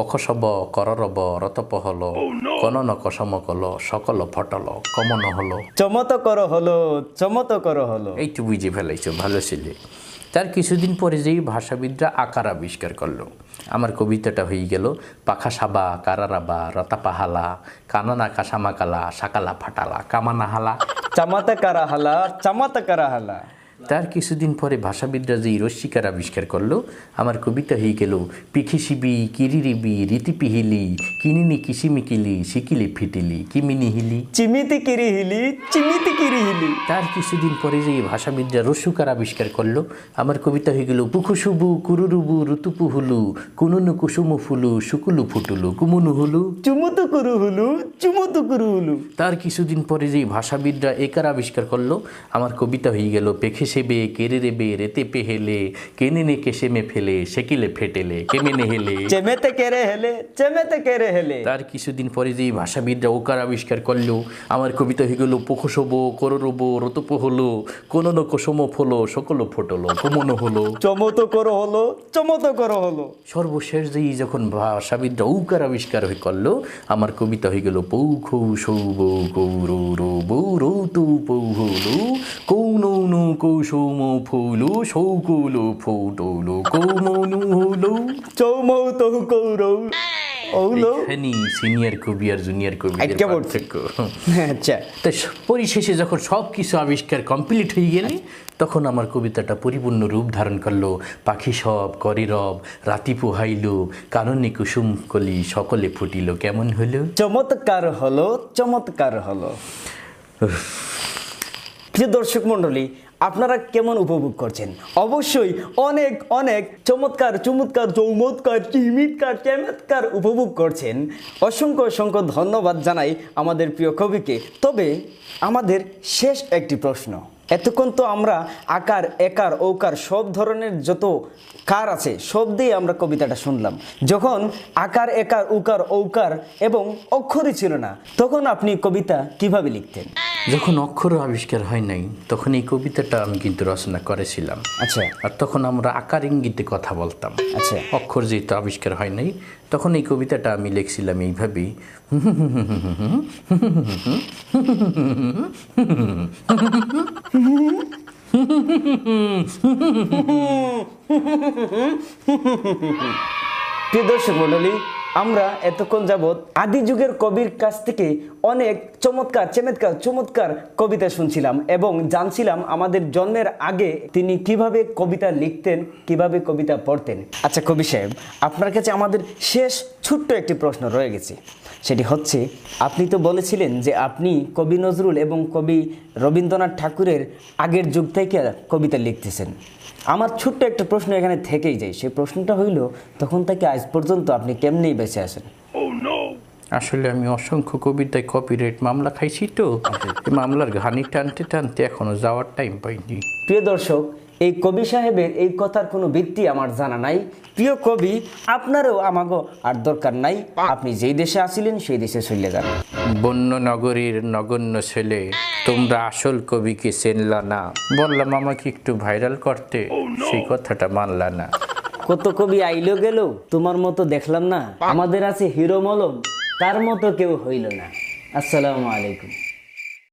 পখসব কররব রতপহল কনন কসমকল সকল ফটল কমন হলো চমৎকর হলো চমৎকর হলো এইটু বুঝে ফেলাইছো ভালো ছেলে। তার কিছুদিন পরে যেই ভাষাবিদরা আকার আবিষ্কার করল আমার কবিতাটা হয়ে গেল পাখা সাবা কারারাবা রতাপাহালা কানানা কাসামাকালা সাকালা ফাটালা কামানাহালা। চমৎকার হালা চমৎকার হালা তার কিছুদিন পরে ভাষাবিদরা যে রশ্মিকার আবিষ্কার করল আমার কবিতা হয়ে গেল পিখিসিবি কিরিরিবি রীতি পিহিলি কিনিনি কিসিমিকিলি শিকিলি ফিটিলি কিমিনি হিলি চিমিতি কিরি হিলি চিমিতি কিরি হিলি তার কিছুদিন পরে যে ভাষাবিদরা রস্যুকার আবিষ্কার করল আমার কবিতা হয়ে গেল পুকুসুবু কুরুরুবু ঋতুপু হুলু কুনুনু কুসুমু ফুলু শুকুলু ফুটুলু কুমুনু হুলু চুমুতু কুরু হুলু চুমুতু কুরু হুলু তার কিছুদিন পরে যে ভাষাবিদরা একার আবিষ্কার করল আমার কবিতা হয়ে গেল পেখে সেবে কেড়ে রেবে রেতে পেহেলে কেনেনে কেসেমে ফেলে সেকিলে ফেটেলে কেমেনে হেলে। চেমেতে কেরে হেলে চেমেতে কেরে হেলে। তার কিছুদিন পরে যে ভাষাবিদরা ওকার আবিষ্কার করল আমার কবিতা হয়ে গেল পোখসব কররব রতপ হলো কোন কোসম ফলো সকল ফটলো কমন হলো। চমৎকর হলো চমৎকর হলো। সর্বশেষ যেই যখন ভাষাবিদরা ঔকার আবিষ্কার হয়ে করল আমার কবিতা হয়ে গেল পৌখ সৌব কৌরৌ রো বৌ রৌ তু পৌহলু কৌনৌনু কৌসৌম ফৌলু সৌকুলু ফৌটৌলু কৌমৌনু হলো চৌমৌ তহু কৌরৌ সিনিয়র কবি আর জুনিয়র কবি পড়ছে। আচ্ছা। তো পরিশেষে যখন সব কিছু আবিষ্কার কমপ্লিট হয়ে গেলে তখন আমার কবিতাটা পরিপূর্ণ রূপ ধারণ করল। পাখি সব করিরব রাতি পোহাইল কাননে কুসুম কলি সকলে ফুটিল। কেমন হলো? চমৎকার হলো চমৎকার হলো। প্রিয় দর্শক মণ্ডলী আপনারা কেমন উপভোগ করছেন? অবশ্যই অনেক অনেক চমৎকার চমৎকার, চৌমৎকার চিমিৎকার চমৎকার উপভোগ করছেন। অসংখ্য অসংখ্য ধন্যবাদ জানাই আমাদের প্রিয় কবিকে। তবে আমাদের শেষ একটি প্রশ্ন। এতক্ষণ তো আমরা আকার, একার ওকার সব ধরনের যত কার আছে, সব দিয়ে আমরা কবিতাটা শুনলাম। যখন আকার, একার উকার ঔকার এবং অক্ষরই ছিল না, তখন আপনি কবিতা কীভাবে লিখতেন? যখন অক্ষর আবিষ্কার হয় নাই তখন এই কবিতাটা আমি কিন্তু রচনা করেছিলাম। আচ্ছা। আর তখন আমরা আকার ইঙ্গিতে কথা বলতাম। আচ্ছা। অক্ষর যেহেতু আবিষ্কার হয় নাই তখন এই কবিতাটা আমি লিখছিলাম এইভাবেই। প্রিয় দর্শক মণ্ডলী আমরা এতক্ষণ যাবৎ আদি যুগের কবির কাছ থেকে অনেক চমৎকার চমৎকার চমৎকার কবিতা শুনছিলাম এবং জানছিলাম আমাদের জন্মের আগে তিনি কীভাবে কবিতা লিখতেন, কীভাবে কবিতা পড়তেন। আচ্ছা কবি সাহেব, আপনার কাছে আমাদের শেষ ছোট্ট একটি প্রশ্ন রয়ে গেছে। সেটি হচ্ছে, আপনি তো বলেছিলেন যে আপনি কবি নজরুল এবং কবি রবীন্দ্রনাথ ঠাকুরের আগের যুগ থেকে কবিতা লিখতেছেন। আমার ছোট্ট একটা প্রশ্ন এখানে থেকেই যায়। সেই প্রশ্নটা হইল, তখন থেকে আজ পর্যন্ত আপনি কেমনেই বেঁচে আছেন? আসলে আমি অসংখ্য কবিতায় কপিরাইট মামলা খাইছি তো। মামলার ঘানি টানতে টানতে এখনও যাওয়ার টাইম পাইনি। প্রিয় দর্শক এই কবি সাহেবের এই কথার কোনো ভিত্তি আমার জানা নাই। প্রিয় কবি আপনারও আমাগো আর দরকার নাই। আপনি যেই দেশে আসিলেন সেই দেশে চলে যান। বন্য নগরীর নগণ্য ছেলে তোমরা আসল কবিকে চেনলা না। বললাম আমাকে একটু ভাইরাল করতে। সেই কথাটা মানলা না। কত কবি আইলো গেল তোমার মতো দেখলাম না। আমাদের আছে হিরো মলম। তার মতো কেউ হইল না। আসসালামু আলাইকুম।